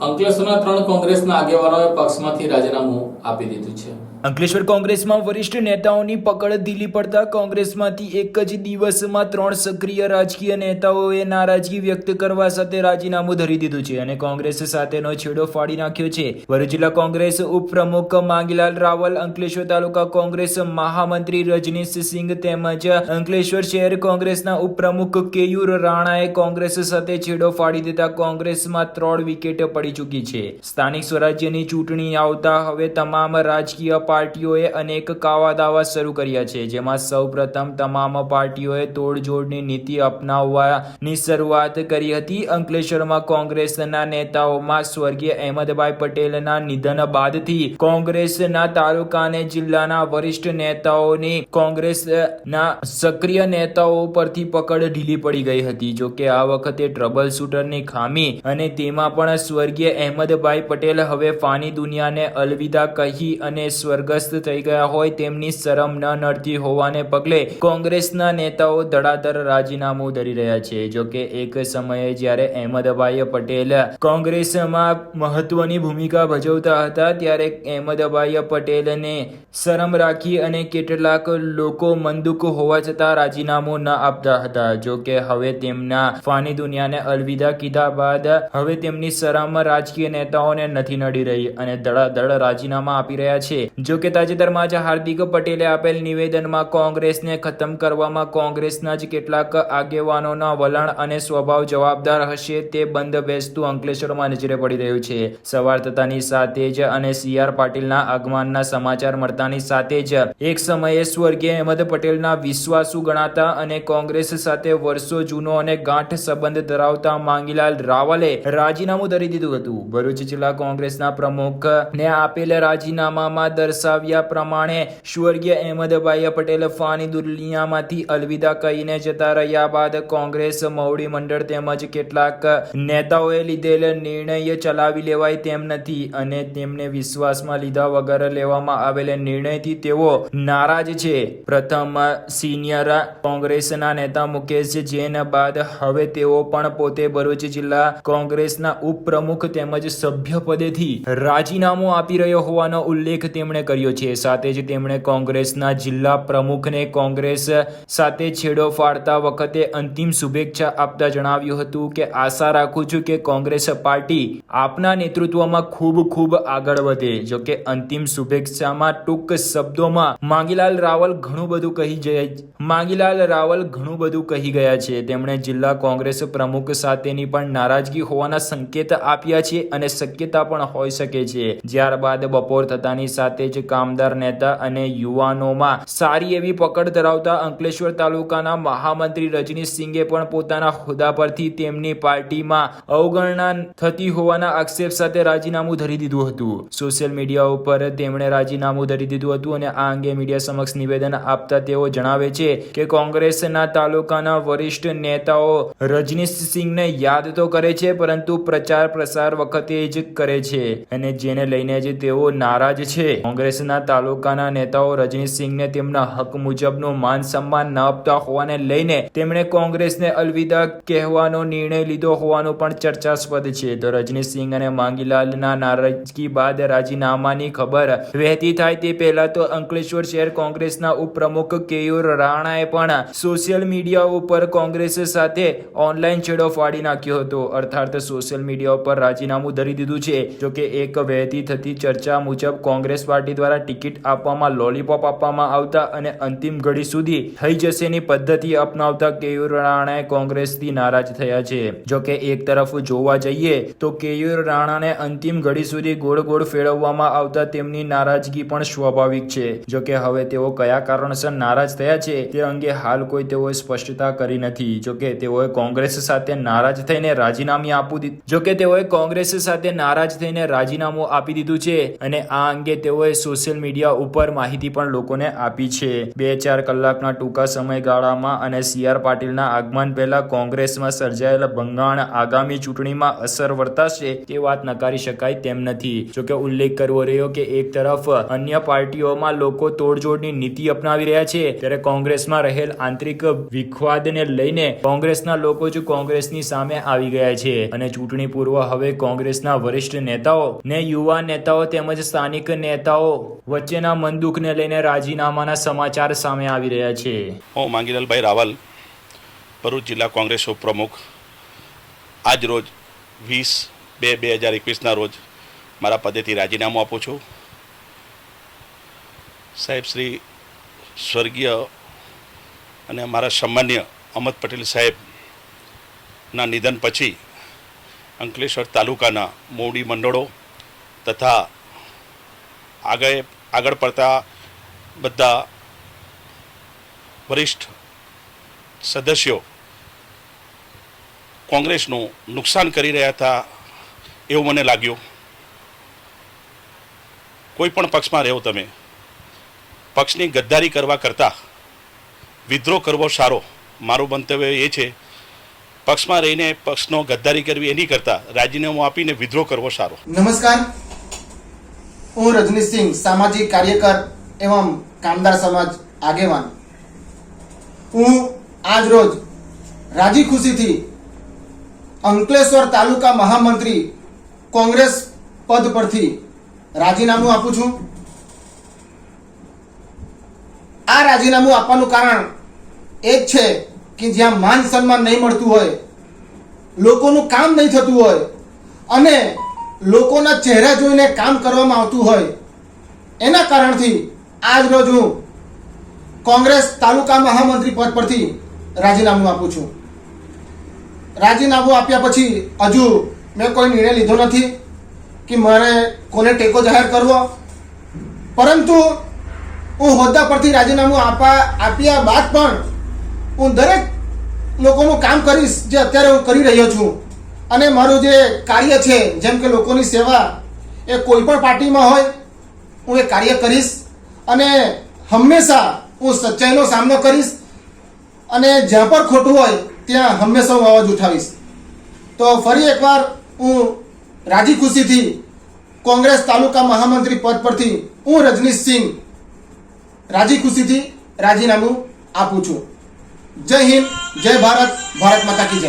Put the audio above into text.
અંકલેશ્વરના ત્રણ કોંગ્રેસના આગેવાનોએ પક્ષમાંથી રાજીનામું આપી દીધું છે. અંકલેશ્વર કોંગ્રેસમાં વરિષ્ઠ નેતાઓની પકડ ઢીલી પડતા કોંગ્રેસમાંથી એક જ દિવસમાં ત્રણ સક્રિય રાજકીય નેતાઓએ નારાજગી વ્યક્ત કરવા સાથે રાજીનામું ધરી દીધું છે અને કોંગ્રેસ સાથેનો છેડો ફાડી નાખ્યો છે. ભરૂચ જિલ્લા કોંગ્રેસ ઉપપ્રમુખ માંગીલાલ રાવલ, અંકલેશ્વર તાલુકા કોંગ્રેસ મહામંત્રી રજનીશ સિંઘ તેમજ અંકલેશ્વર શહેર કોંગ્રેસના ઉપપ્રમુખ કેયુર રાણાએ કોંગ્રેસ સાથે છેડો ફાડી દેતા કોંગ્રેસમાં ત્રણ વિકેટ પડી ચૂકી છે. સ્થાનિક સ્વરાજ્યની ચૂંટણી આવતા હવે તમામ રાજકીય પાર્ટીઓએ અનેક કાવા દાવા શરૂ કર્યા છે, જેમાં સૌપ્રથમ તમામ પાર્ટીઓએ તોડજોડની નીતિ અપનાવવાની શરૂઆત કરી હતી. અંકલેશ્વરમાં કોંગ્રેસના નેતાઓમાં સ્વર્ગીય અહેમદભાઈ પટેલના નિધન બાદથી કોંગ્રેસના તાલુકા અને જિલ્લાના વરિષ્ઠ નેતાઓની કોંગ્રેસના સક્રિય નેતાઓ પરથી પકડ ઢીલી પડી ગઈ હતી. જો કે આ વખતે ટ્રબલ શૂટરની ખામી અને તેમાં પણ સ્વર્ગીય અહેમદભાઈ પટેલ હવે ફાની દુનિયાને અલવિદા કહી અને સ્વર્ગસ્થ થઈ ગયા હોય તેમની શરમ ન નડતી હોવાને પગલે કોંગ્રેસના નેતાઓ ધડાધડ રાજીનામું ધરી રહ્યા છે. જો એક સમયે જ્યારે અહેમદભાઈ પટેલ કોંગ્રેસમાં મહત્વની ભૂમિકા ભજવતા હતા, ત્યારે અહેમદભાઈ પટેલને શરમ રાખી અને કેટલાક લોકો મંદુક હોવા છતાં રાજીનામું ન આપતા હતા. જો કે હવે તેમના ફાની દુનિયાને અલવિદા કીધા બાદ હવે તેમની શરમ રાજકીય નેતાઓને નથી નડી રહી અને ધડાધડ રાજીનામા આપી રહ્યા છે. જો કે તાજેતરમાં જ હાર્દિક પટેલે આપેલ નિવેદનમાં કોંગ્રેસને ખતમ કરવામાં કોંગ્રેસના જ કેટલાક આગેવાનોના વલણ અને સ્વભાવ જવાબદાર હશે તે બંધ બેસતું અંકલેશ્વરમાં નજરે પડી રહ્યું છે. સવાર થતાની સાથે જ અને સી આર પાટીલના આગમનના સમાચાર મળતાની સાથે જ એક સમયે સ્વર્ગીય અહેમદ પટેલના વિશ્વાસુ ગણાતા અને કોંગ્રેસ સાથે વર્ષો જૂનો અને ગાંઠ સંબંધ ધરાવતા માંગીલાલ રાવલે રાજીનામું ધરી દીધું હતું. ભરૂચ જિલ્લા કોંગ્રેસના પ્રમુખને આપેલ રાજીનામામાં દર્શાવ્યા પ્રમાણે સ્વર્ગીય અહેમદભાઈ પટેલ ફાની દુનિયામાંથી અલવિદા કહીને જતા રહ્યા બાદ કોંગ્રેસ મવડી મંડળ તેમજ કેટલાક નેતાઓએ લીધેલ નિર્ણય ચલાવી લેવાય તેમ નથી અને તેમને વિશ્વાસમાં લીધા વગર લેવામાં આવેલ નિર્ણયથી તેઓ નારાજ છે. પ્રથમ સિનિયર કોંગ્રેસના નેતા મુકેશ જૈન બાદ હવે તેઓ પણ પોતે ભરૂચ જિલ્લા કોંગ્રેસના ઉપપ્રમુખ તેમજ સભ્ય પદેથી રાજીનામું આપી રહ્યો હોવાનો ઉલ્લેખ તેમણે કર્યો છે. સાથે જ તેમણે કોંગ્રેસના જિલ્લા પ્રમુખને કોંગ્રેસ સાથે છેડો ફાડતા વખતે અંતિમ શુભેચ્છા આપતા જણાવ્યું હતું કે, આશા રાખું છું કે કોંગ્રેસ પાર્ટી આપના નેતૃત્વમાં ખૂબ ખૂબ આગળ વધે. જો કે અંતિમ શુભેચ્છામાં ટૂંક શબ્દોમાં માંગીલાલ રાવલ ઘણું બધું કહી જાય માંગીલાલ રાવલ ઘણું બધું કહી ગયા છે. તેમણે જિલ્લા કોંગ્રેસ પ્રમુખ સાથેની પણ નારાજગી હોવાના સંકેત આપ્યા છે અને શક્યતા પણ હોઈ શકે છે. ત્યારબાદ બપોર થતાની સાથે જ કામદાર નેતા અને યુવાનોમાં સારી એવી પકડ ધરાવતા અંકલેશ્વર તાલુકાના મહામંત્રી રજનીશસિંહે પણ પોતાના હોદ્દા પરથી તેમની પાર્ટીમાં અવગણના થતી હોવાના આક્ષેપ સાથે રાજીનામું ધરી દીધું હતું. સોશિયલ મીડિયા ઉપર તેમણે રાજીનામું ધરી દીધું હતું અને આ અંગે મીડિયા સમક્ષ નિવેદન આપતા તેઓ જણાવે છે કે કોંગ્રેસના તાલુકાના વરિષ્ઠ નેતાઓ રજનીશ સિંહને યાદ તો કરે છે, પરંતુ પ્રચાર પ્રસાર વખતે જ કરે છે અને જેને લઈને જ તેઓ નારાજ છે. કોંગ્રેસના તાલુકાના નેતાઓ રજનીશસિંહને તેમના હક મુજબનું માન સન્માન ન આપતા હોવાને લઈને તેમણે કોંગ્રેસને અલવિદા કહેવાનો નિર્ણય લીધો હોવાનું પણ ચર્ચાસ્પદ છે. તો રજનીશસિંહ અને માંગીલાલના નારાજગી બાદ રાજીનામાની ખબર વહેતી થાય તે પહેલા તો અંકલેશ્વર શહેર કોંગ્રેસના ઉપપ્રમુખ કેયુર રાણાએ પણ સોશિયલ મીડિયા ઉપર કોંગ્રેસ સાથે ઓનલાઈન છેડો ફાડી નાખ્યો હતો. અર્થાત સોશિયલ મીડિયા ઉપર રાજીનામું ધરી દીધું છે. જોકે એક વહેતી થતી ચર્ચા મુજબ કોંગ્રેસ પાર્ટી દ્વારા ટિકિટ આપવામાં લોલીપોપ આપવામાં આવતા અને અંતિમ ઘડી સુધી થઈ જશેની પદ્ધતિ અપનાવતા કેયુર રાણાએ કોંગ્રેસથી નારાજ થયા છે. જોકે એક તરફ જોવા જઈએ તો કેયુર રાણાને અંતિમ ઘડી સુધી ગોળ ગોળ ફેરવવામાં આવતા તેમની નારાજગી પણ સ્વાભાવિક છે. જોકે હવે તેઓ કયા કારણસર નારાજ થયા છે તે અંગે હાલ કોઈ તેઓએ સ્પષ્ટતા કરી નથી. જોકે તેઓએ કોંગ્રેસ સાથે નારાજ થઈને રાજીનામું આપી દીધું. જોકે તેઓએ કોંગ્રેસ સાથે નારાજ થઈને રાજીનામું આપી દીધું છે અને આ અંગે તેઓએ સોશિયલ મીડિયા ઉપર માહિતી પણ લોકોને આપી છે. બે ચાર કલાકના ટૂંકા સમયગાળામાં અને સી આર પાટીલના આગમન પહેલા કોંગ્રેસમાં સર્જાયેલા ભંગાણ આગામી ચૂંટણીમાં અસર વર્તાશે તે વાત નકારી શકાય તેમ નથી. જોકે ઉલ્લેખ કરવો રહ્યો કે એક તરફ અન્ય પાર્ટીઓમાં લોકો તોડજોડની નીતિ અપનાવી રહ્યા છે, ત્યારે કોંગ્રેસમાં રહેલ આંતરિક વિખવાદને લઈને કોંગ્રેસના લોકો જ કોંગ્રેસની સામે આવી ગયા છે. અને ચૂંટણી પૂર્વ હવે કોંગ્રેસના વરિષ્ઠ નેતાઓ ને યુવા નેતાઓ તેમજ સ્થાનિક નેતાઓ વચ્ચેના મનદુખને લઈને રાજીનામાના સમાચાર સામે આવી રહ્યા છે. હું માંગીલાલભાઈ રાવલ, ભરૂચ જિલ્લા કોંગ્રેસ ઉપપ્રમુખ. આજ રોજ વીસ બે બે હજાર એકવીસના રોજ મારા પદેથી રાજીનામું આપું છું. સાહેબ, શ્રી સ્વર્ગીય અને મારા સામાન્ય અમદ પટેલ સાહેબના નિધન પછી અંકલેશ્વર તાલુકાના મોવડી મંડળો તથા આગળ આગળ પડતા બધા વરિષ્ઠ સદસ્યો કોંગ્રેસનું નુકસાન કરી રહ્યા હતા એવું મને લાગ્યું. કોઈ પણ પક્ષમાં રહો તમે. પક્ષની ગદ્દારી કરવા કરતાં વિદ્રોહ કરવો સારો. મારું મંતવ્ય એ છે, પક્ષમાં રહીને પક્ષનો ગદ્દારી કરવી એની કરતાં. રાજીનામું આપીને વિદ્રોહ કરવો સારો. નમસ્કાર. હું રજનીશસિંહ સામાજિક કાર્યકર એવમ કામદાર સમાજ આગેવાન. હું આજ રોજ રાજી ખુશીથી અંકલેશ્વર તાલુકા મહામંત્રી કોંગ્રેસ પદ પરથી રાજીનામું આપું છું. આ રાજીનામું આપવાનું કારણ એ જ છે કે જ્યાં માન સન્માન નહીં મળતું હોય, લોકોનું કામ નહીં થતું હોય અને લોકોના ચહેરા જોઈને કામ કરવામાં આવતું હોય, એના કારણથી આજ રોજ હું કોંગ્રેસ તાલુકા મહામંત્રી પદ પરથી રાજીનામું આપું છું. રાજીનામું આપ્યા પછી હજુ મેં કોઈ નિર્ણય લીધો નથી કે મારે કોને ટેકો જાહેર કરવો. પરંતુ હું હોદ્દા પરથી રાજીનામું આપવા આપ્યા બાદ પણ હું દરેક લોકોનું કામ કરીશ જે અત્યારે હું કરી રહ્યો છું. અને મારું જે કાર્ય છે, જેમ કે લોકોની સેવા, એ કોઈ પણ પાર્ટીમાં હોય, હું એ કાર્ય કરીશ અને હંમેશા હું સચ્ચાઈનો સામનો કરીશ અને જ્યાં પણ ખોટું હોય, ત્યાં હંમેશા હું અવાજ ઉઠાવીશ. તો ફરી એકવાર હું રાજી ખુશીથી કોંગ્રેસ તાલુકા મહામંત્રી પદ પરથી હું રજનીશસિંહ રાજી ખુશીથી રાજીનામું આપું છું. જય હિન્દ, જય ભારત ભારત માતા કી જય.